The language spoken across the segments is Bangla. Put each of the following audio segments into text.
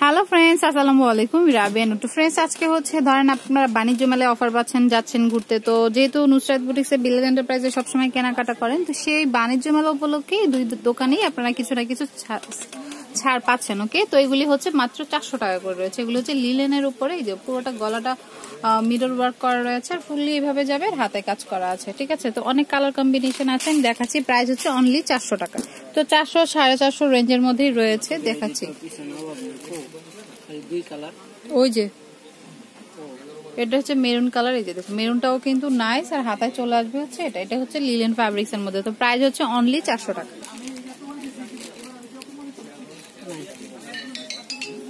হ্যালো ফ্রেন্ডস আসসালামু আলাইকুম রাবেন টু ফ্রেন্ডস আজকে হচ্ছে ধরেন আপনারা বাণিজ্য মেলায় অফার পাচ্ছেন, যাচ্ছেন ঘুরতে। তো যেহেতু নুসরাত বুটিক্সে বিলেজ এন্টারপ্রাইজে সবসময় কেনাকাটা করেন, তো সেই বাণিজ্য মেলা উপলক্ষে দুই দোকানেই আপনারা কিছু না কিছু ছাড় পাচ্ছেন ওকে তো এগুলি হচ্ছে মাত্র চারশো টাকা করে রয়েছে। এগুলো হচ্ছে লিলেনের উপরে যে পুরোটা গলাটা মিডল ওয়ার্ক করা রয়েছে আর ফুললি এইভাবে যাবে আর হাতে কাজ করা আছে ঠিক আছে? তো অনেক কালার কম্বিনেশন আছে আমি দেখাচ্ছি প্রাইস হচ্ছে অনলি চারশো টাকা। তো চারশো সাড়ে চারশো রেঞ্জের মধ্যেই রয়েছে দেখাচ্ছি। ওই যে এটা হচ্ছে মেরুন কালার এই যে দেখো মেরুনটাও কিন্তু নাইস আর হাতায় চলে আসবে হচ্ছে এটা। এটা হচ্ছে লিলেন ফ্যাব্রিক্স এর মধ্যে তো প্রাইস হচ্ছে অনলি চারশো টাকা।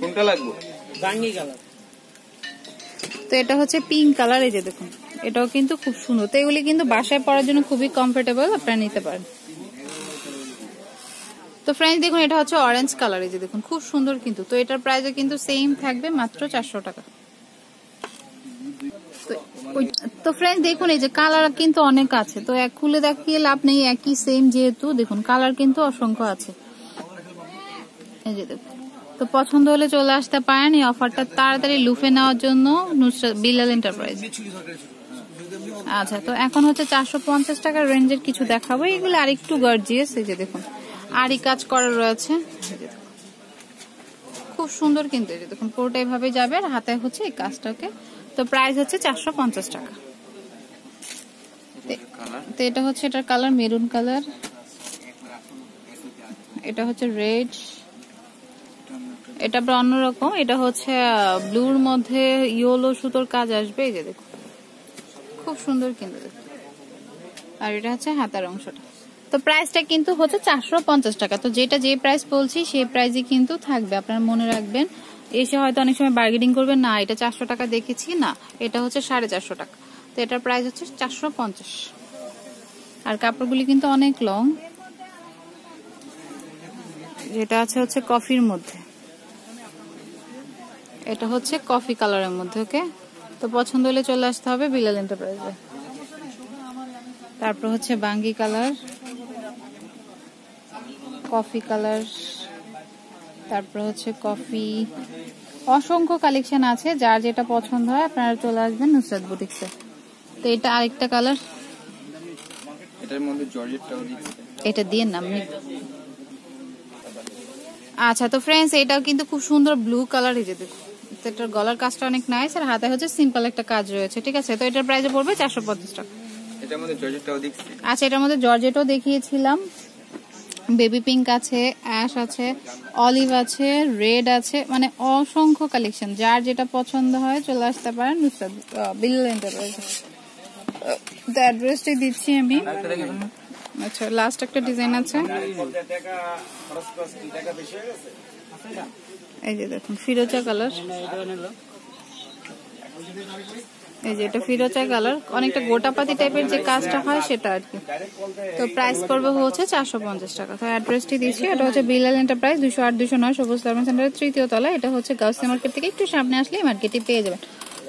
কোনটা লাগবে? গাঙ্গি কালার তো এটা হচ্ছে পিঙ্ক কালার এই যে দেখুন। এটাও কিন্তু খুব সুন্দর। তো এগুলি কিন্তু বাসায় পরার জন্য খুবই কমফোর্টেবল আপনারা নিতে পারেন। তো ফ্রেন্ডস দেখুন, এটা হচ্ছে অরেঞ্জ কালার এই যে দেখুন, খুব সুন্দর কিন্তু। তো এটার প্রাইসও কিন্তু সেম থাকবে মাত্র চারশো টাকা। তো ফ্রেন্ড দেখুন, এই যে কালার কিন্তু অনেক আছে। তো এক খুলে দেখিয়ে লাভ নেই, একই সেম যেহেতু। দেখুন কালার কিন্তু অসংখ্য আছে। এই যে দেখুন। তো পছন্দ হলে চলে আসতে পারেন এই অফারটা তাড়াতাড়ি লুফে নেওয়ার জন্য বিলাল এন্টারপ্রাইজ আচ্ছা তো এখন হচ্ছে চারশো পঞ্চাশ টাকার রেঞ্জের কিছু দেখাবো। এগুলো আরেকটু গর্জিয়াস এই যে দেখুন আরই কাজ করা রয়েছে। খুব সুন্দর কিন্তু এই যে দেখুন পুরোটা এভাবে যাবে আর হাতে হচ্ছে এই কাজটাকে। তো প্রাইস হচ্ছে চারশো পঞ্চাশ টাকা। তো এটা হচ্ছে এটার কালার মেরুন কালার এটা হচ্ছে রেড এটা আবার অন্যরকম এটা হচ্ছে ব্লুর মধ্যে ইয়েলো সুতোর কাজ আসবে, এই যে দেখুন। খুব সুন্দর কিন্তু আর এটা হচ্ছে হাতার অংশটা। তো প্রাইসটা কিন্তু হচ্ছে চারশো পঞ্চাশ টাকা। তো যেটা যে প্রাইস বলছি, সেই প্রাইসই কিন্তু থাকবে। আপনারা মনে রাখবেন, এসে হয়তো অনেক সময় বার্গেনিং করবেন, না, এটা চারশো টাকা দেখেছি, না, এটা হচ্ছে সাড়ে চারশো টাকা। তো এটার প্রাইস হচ্ছে চারশো পঞ্চাশ। আর কাপড়গুলি কিন্তু অনেক লং যেটা আছে হচ্ছে কফির মধ্যে। এটা হচ্ছে কফি কালারের মধ্যে ওকে? তো পছন্দ হলে চলে আসতে হবে বিলাল এন্টারপ্রাইজে। তারপর হচ্ছে বাঙ্গি কালার কফি কালার তারপর হচ্ছে কফি। অসংখ্য কালেকশন আছে যার যেটা পছন্দ হয় আপনারা চলে আসবেন নুসরাত বুটিক্সে। তো এটা আরেকটা কালার। এটার মধ্যে জর্জেটটাও এটা দিয়ে নাম আচ্ছা তো ফ্রেন্ডস এটাও কিন্তু খুব সুন্দর ব্লু কালার এই যে দেখুন। এটার গলার কাজটা অনেক নাইস আর হাতে হচ্ছে সিম্পল একটা কাজ রয়েছে ঠিক আছে? তো এটার প্রাইসে পড়বে চারশো পঞ্চাশ টাকা। আচ্ছা এটার মধ্যে জর্জেটও দেখিয়েছিলাম। বেবি পিঙ্ক আছে অ্যাশ আছে অলিভ আছে রেড আছে মানে অসংখ্য কালেকশন যার যেটা পছন্দ হয় চলে আসতে পারেন নুসরাত বিল এন্টারপ্রাইজ তো অ্যাড্রেসটি দিচ্ছি আমি। আচ্ছা লাস্ট একটা ডিজাইন আছে। এই যে দেখুন, ফিরোজা কালার এই যে এটা ফিরোজা কালার অনেকটা গোটাপাতি টাইপের যে কাজটা হয় সেটা আর কি। তো প্রাইস পড়বে হচ্ছে চারশো পঞ্চাশ টাকা। তো অ্যাড্রেসটি দিচ্ছি, এটা হচ্ছে বিলাল এন্টারপ্রাইজ দুশো আট, দুশো নয়, সবুজ গার্মেন্ট সেন্টারের তৃতীয় তলা। এটা হচ্ছে গাউসি মার্কেট থেকে একটু সামনে আসলে মার্কেটে পেয়ে যাবেন।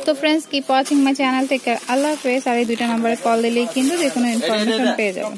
তো friends keep watching my channel থেকে আল্লাহ হাফেজ। আর এই দুইটা নাম্বারে কল দিলেই কিন্তু যে কোনো ইনফরমেশন পেয়ে যাবেন।